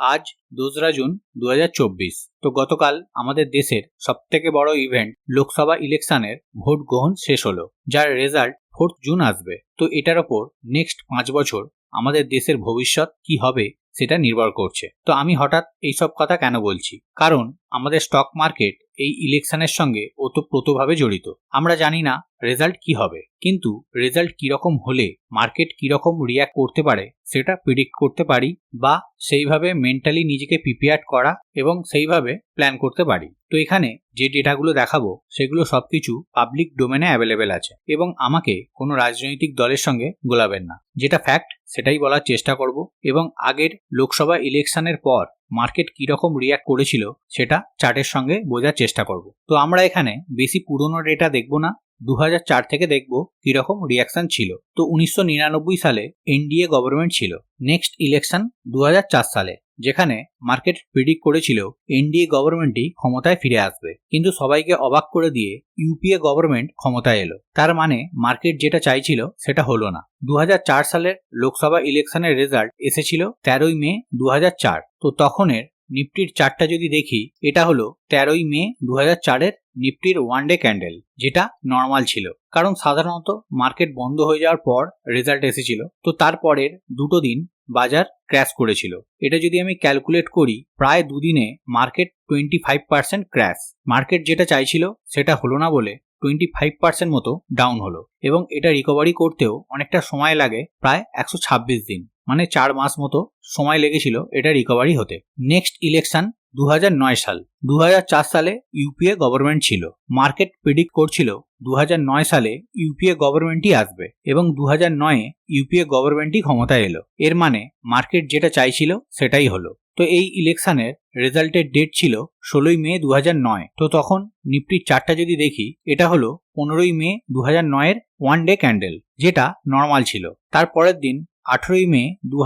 আজ দোসরা জুন দু হাজার চব্বিশ। তো গতকাল আমাদের দেশের সবথেকে বড় ইভেন্ট লোকসভা ইলেকশনের ভোট গ্রহণ শেষ হলো, যার রেজাল্ট ফোর্থ জুন আসবে। তো এটার ওপর নেক্সট পাঁচ বছর আমাদের দেশের ভবিষ্যৎ কি হবে সেটা নির্ভর করছে। তো আমি হঠাৎ এইসব কথা কেন বলছি? কারণ আমাদের স্টক মার্কেট এই ইলেকশনের সঙ্গে ওতপ্রোতভাবে জড়িত। আমরা জানি না রেজাল্ট কি হবে, কিন্তু রেজাল্ট কীরকম হলে, মার্কেট কীরকম রিয়াক্ট করতে পারে, সেটা প্রিডিক্ট করতে পারি বা সেইভাবে মেন্টালি নিজেকে প্রিপেয়ার করা এবং সেইভাবে প্ল্যান করতে পারি। তো এখানে যে ডেটাগুলো দেখাবো, সেগুলো সবকিছু পাবলিক ডোমেনে অ্যাভেলেবেল আছে এবং আমাকে কোনো রাজনৈতিক দলের সঙ্গে গোলাবেন না। যেটা ফ্যাক্ট সেটাই বলার চেষ্টা করব এবং আগের লোকসভা ইলেকশনের পর মার্কেট কীরকম রিয়াক্ট করেছিল সেটা চার্টের সঙ্গে বোঝার চেষ্টা করব। তো আমরা এখানে বেশি পুরনো ডেটা দেখব না দু হাজার চার থেকে দেখব কীরকম রিয়াকশন ছিল। তো উনিশশো নিরানব্বই সালে এনডিএ গভর্নমেন্ট ছিল। নেক্সট ইলেকশন দু হাজার চার সালে। যেখানে মার্কেট প্রিডিক্ট করেছিল এনডিএ গভর্নমেন্টই ক্ষমতায় ফিরে আসবে। কিন্তু সবাইকে অবাক করে দিয়ে ইউপিএ গভর্নমেন্ট ক্ষমতায় এলো। তার মানে মার্কেট যেটা চাইছিল সেটা হলো না। দু হাজার চার সালের লোকসভা ইলেকশনের রেজাল্ট এসেছিল তেরোই মে দু হাজার চার। তো তখনের নিফটির চারটা যদি দেখি, এটা হলো তেরোই মে দু চারের নিফটির ওয়ান ডে ক্যান্ডেল যেটা নর্মাল ছিল। কারণ সাধারণত মার্কেট বন্ধ হয়ে যাওয়ার পর রেজাল্ট এসেছিল। তো তারপরের দুটো দিন বাজার ক্র্যাশ করেছিল। এটা যদি আমি ক্যালকুলেট করি, প্রায় দুদিনে market twenty five percent crash market যেটা চাইছিল, সেটা হলো না বলে টোয়েন্টি ফাইভ পার্সেন্ট মতো ডাউন হলো। এবং এটা রিকভারি করতেও অনেকটা সময় লাগে, প্রায় একশো ছাব্বিশ দিন। মানে চার মাস মতো সময় লেগেছিল এটা রিকভারি হতে। নেক্সট ইলেকশন দু হাজার নয় সাল। দু হাজার চার সালে ইউপিএ গভর্নমেন্ট ছিল। মার্কেট প্রেডিক্ট করছিল দু হাজার নয় সালে ইউপিএ গভর্নমেন্টই আসবে এবং দু হাজার নয়ে ইউপিএ গভর্নমেন্টই ক্ষমতায় এলো। এর মানে মার্কেট যেটা চাইছিল সেটাই হলো। তো এই ইলেকশনের রেজাল্টের ডেট ছিল ষোলোই মে দু তো তখন নিফটির চারটা যদি দেখি, এটা হলো পনেরোই মে দু হাজার নয়ের ওয়ান ডে ক্যান্ডেল যেটা নর্মাল ছিল। তার পরের দিন আঠেরোই মে দু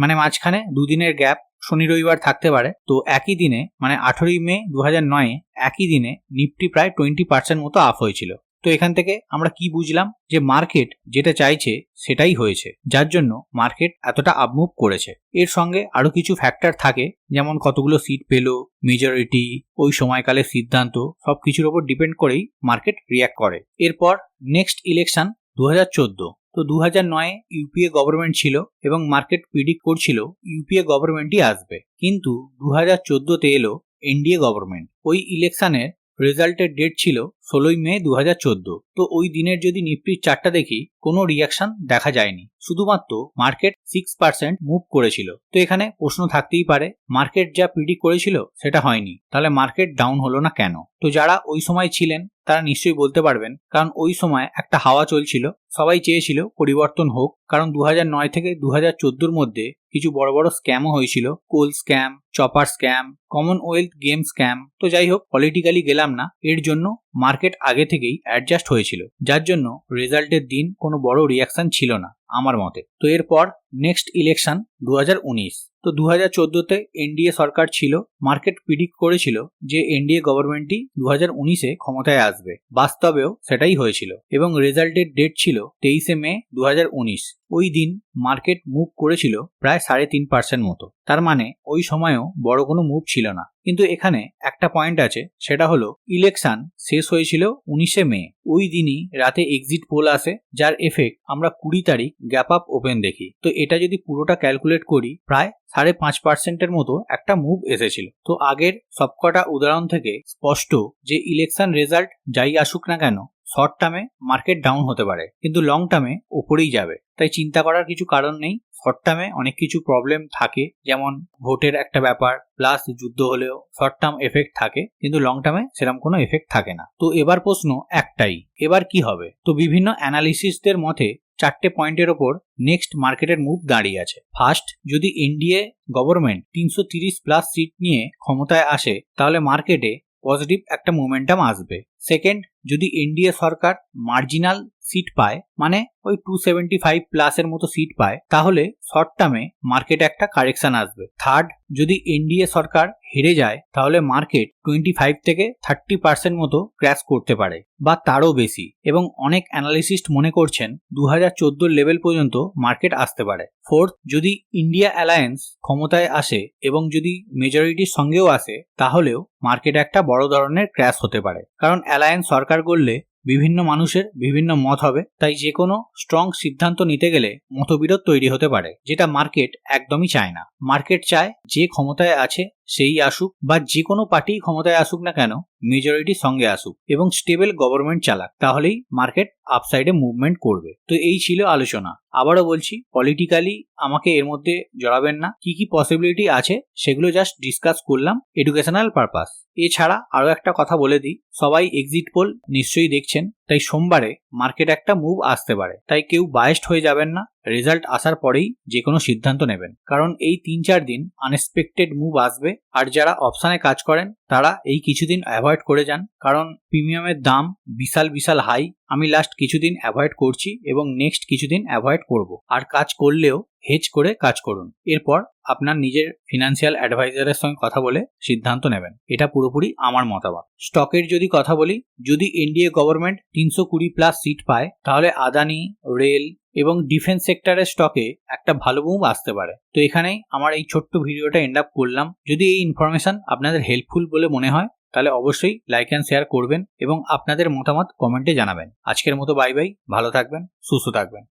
মানে মাঝখানে দুদিনের গ্যাপ শনি রবিবার থাকতে পারে। তো একই দিনে মানে আঠেরোই মে দু নয়ে, একই দিনে নিফটি প্রায় টোয়েন্টি পার্সেন্ট মতো আপ হয়েছিল। তো এখান থেকে আমরা কি বুঝলাম? যে মার্কেট যেটা চাইছে সেটাই হয়েছে। যার জন্য মার্কেট এতটা আপমুভ করেছে। এর সঙ্গে আরও কিছু ফ্যাক্টর থাকে, যেমন কতগুলো সিট পেল মেজরিটি ওই সময়কালের সিদ্ধান্ত, সবকিছুর ওপর ডিপেন্ড করেই মার্কেট রিয়াক্ট করে। এরপর নেক্সট ইলেকশন দু হাজার চোদ্দ। তো দু হাজার নয়ে ইউপিএ গভর্নমেন্ট ছিল এবং মার্কেট প্রিডিক্ট করছিল ইউপিএ গভর্নমেন্টই আসবে। কিন্তু দু হাজার চোদ্দোতে এলো এনডিএ গভর্নমেন্ট ওই ইলেকশনের রেজাল্টের ডেট ছিল ষোলোই মে দুহাজার চোদ্দ। তো ওই দিনের যদি নিফটির চারটা দেখি, কোনো রিয়াকশন দেখা যায়নি। শুধুমাত্র মার্কেট সিক্স পার্সেন্ট মুভ করেছিল। তো এখানে প্রশ্ন থাকতেই পারে মার্কেট যা পিডি করেছিল সেটা হয়নি। তাহলে মার্কেট ডাউন হলো না কেন? তো যারা ওই সময় ছিলেন, তারা নিশ্চয়ই বলতে পারবেন, কারণ ওই সময় একটা হাওয়া চলছিল, সবাই চেয়েছিল পরিবর্তন হোক। কারণ দু নয় থেকে দু হাজার মধ্যে কিছু বড় বড় স্ক্যামও হয়েছিল। Coal scam chopper scam Commonwealth game scam তো যাই হোক পলিটিক্যালি গেলাম না। এর জন্য মার্কেট আগে থেকেই অ্যাডজাস্ট হয়েছিল। যার জন্য রেজাল্টের দিন কোনো বড় রিয়াকশন ছিল না, আমার মতে। তো এরপর নেক্সট ইলেকশন দু হাজার উনিশ। তো দু হাজার চোদ্দোতে এনডিএ সরকার ছিল মার্কেট প্রিডিক্ট করেছিল যে এনডিএ গভর্নমেন্টটি দু হাজার উনিশে ক্ষমতায় আসবে। বাস্তবেও সেটাই হয়েছিল এবং রেজাল্টের ডেট ছিল তেইশে মে দু হাজার উনিশ। ওই দিন মার্কেট মুভ করেছিল প্রায় সাড়ে তিন পার্সেন্ট মতো। তার মানে ওই সময়ও বড় কোনো মুভ ছিল না। কিন্তু এখানে একটা পয়েন্ট আছে, সেটা হলো ইলেকশন শেষ হয়েছিল উনিশে মে। ওই দিনই রাতে এক্সিট পোল আসে, যার এফেক্ট আমরা কুড়ি তারিখ গ্যাপ আপ ওপেন দেখি। তো এটা যদি পুরোটা ক্যালকুলেট করি, প্রায় সাড়ে পাঁচ পার্সেন্টের মতো একটা মুভ এসেছিল। তো আগের সবকটা উদাহরণ থেকে স্পষ্ট যে ইলেকশন রেজাল্ট যাই আসুক না কেন শর্ট টার্মে মার্কেট ডাউন হতে পারে, কিন্তু লং টার্মে ওপরেই যাবে। তাই চিন্তা করার কিছু কারণ নেই। শর্ট টার্মে অনেক কিছু প্রবলেম থাকে, যেমন ভোটের একটা ব্যাপার প্লাস যুদ্ধ হলেও শর্ট টার্ম এফেক্ট থাকে, কিন্তু লং টার্মে সেরকম কোনো এফেক্ট থাকে না। তো এবার প্রশ্ন একটাই, এবার কি হবে? তো বিভিন্ন অ্যানালিসিসদের মতে চারটে পয়েন্টের ওপর নেক্সট মার্কেটের মুভ দাঁড়িয়ে আছে। ফার্স্ট যদি এনডিএ গভর্নমেন্ট তিনশো প্লাস সিট নিয়ে ক্ষমতায় আসে, তাহলে মার্কেটে পজিটিভ একটা মোমেন্টাম আসবে। সেকেন্ড যদি এনডিএ সরকার মার্জিনাল সিট পায় মানে ওই টু সেভেন্টি ফাইভ প্লাসের মতো সিট পায়, তাহলে শর্ট টার্মে মার্কেটে একটা কারেকশন আসবে। থার্ড যদি এনডিএ সরকার হেরে যায়, তাহলে মার্কেট টোয়েন্টি ফাইভ থেকে থার্টি পার্সেন্ট মতো ক্র্যাশ করতে পারে, বা তারও বেশি। এবং অনেক অ্যানালিস্ট মনে করছেন দু হাজার চোদ্দ লেভেল পর্যন্ত মার্কেট আসতে পারে। ফোর্থ যদি ইন্ডিয়া অ্যালায়েন্স ক্ষমতায় আসে এবং যদি মেজরিটির সঙ্গেও আসে, তাহলেও মার্কেট একটা বড় ধরনের ক্র্যাশ হতে পারে। কারণ অ্যালায়েন্স সরকার করলে বিভিন্ন মানুষের বিভিন্ন মত হবে, তাই যে কোনো স্ট্রং সিদ্ধান্ত নিতে গেলে মতবিরোধ তৈরি হতে পারে, যেটা মার্কেট একদমই চায় না। মার্কেট চায় যে ক্ষমতায় আছে সেই আসুক বা যে কোনো পার্টি ক্ষমতায় আসুক না কেন মেজরিটির সঙ্গে আসুক এবং স্টেবল গভর্নমেন্ট চালাক, তাহলেই মার্কেট আপসাইডে মুভমেন্ট করবে। তো এই ছিল আলোচনা। আবারও বলছি পলিটিক্যালি আমাকে এর মধ্যে জড়াবেন না। কি কি পসিবিলিটি আছে, সেগুলো জাস্ট ডিসকাস করলাম। এডুকেশনাল পারপাস এছাড়া আরও একটা কথা বলে দিই, সবাই এক্সিট পোল নিশ্চয়ই দেখছেন। তাই সোমবারে মার্কেট একটা মুভ আসতে পারে। তাই কেউ বায়েস্ট হয়ে যাবেন না। রেজাল্ট আসার পরেই যে কোনো সিদ্ধান্ত নেবেন। কারণ এই তিন চার দিন আনএক্সপেক্টেড মুভ আসবে। আর যারা অপশানে কাজ করেন, তারা এই কিছুদিন অ্যাভয়েড করে যান। কারণ প্রিমিয়ামের দাম বিশাল বিশাল হাই আমি লাস্ট কিছুদিন অ্যাভয়েড করছি এবং নেক্সট কিছুদিন অ্যাভয়েড করব। আর কাজ করলেও হেজ করে কাজ করুন। এরপর আপনার নিজের ফিনান্সিয়াল অ্যাডভাইজারের সঙ্গে কথা বলে সিদ্ধান্ত নেবেন। এটা পুরোপুরি আমার মতামত। স্টকের যদি কথা বলি, যদি এনডিএ গভর্নমেন্ট তিনশো কুড়ি প্লাস সিট পায়, তাহলে আদানি রেল এবং ডিফেন্স সেক্টরের স্টকে একটা ভালো মুভ আসতে পারে। তো এখানেই আমার এই ছোট্ট ভিডিওটা এন্ড আপ করলাম। যদি এই ইনফরমেশন আপনাদের হেল্পফুল বলে মনে হয়, তাহলে অবশ্যই লাইক অ্যান্ড শেয়ার করবেন এবং আপনাদের মতামত কমেন্টে জানাবেন। আজকের মতো বাই বাই ভালো থাকবেন, সুস্থ থাকবেন।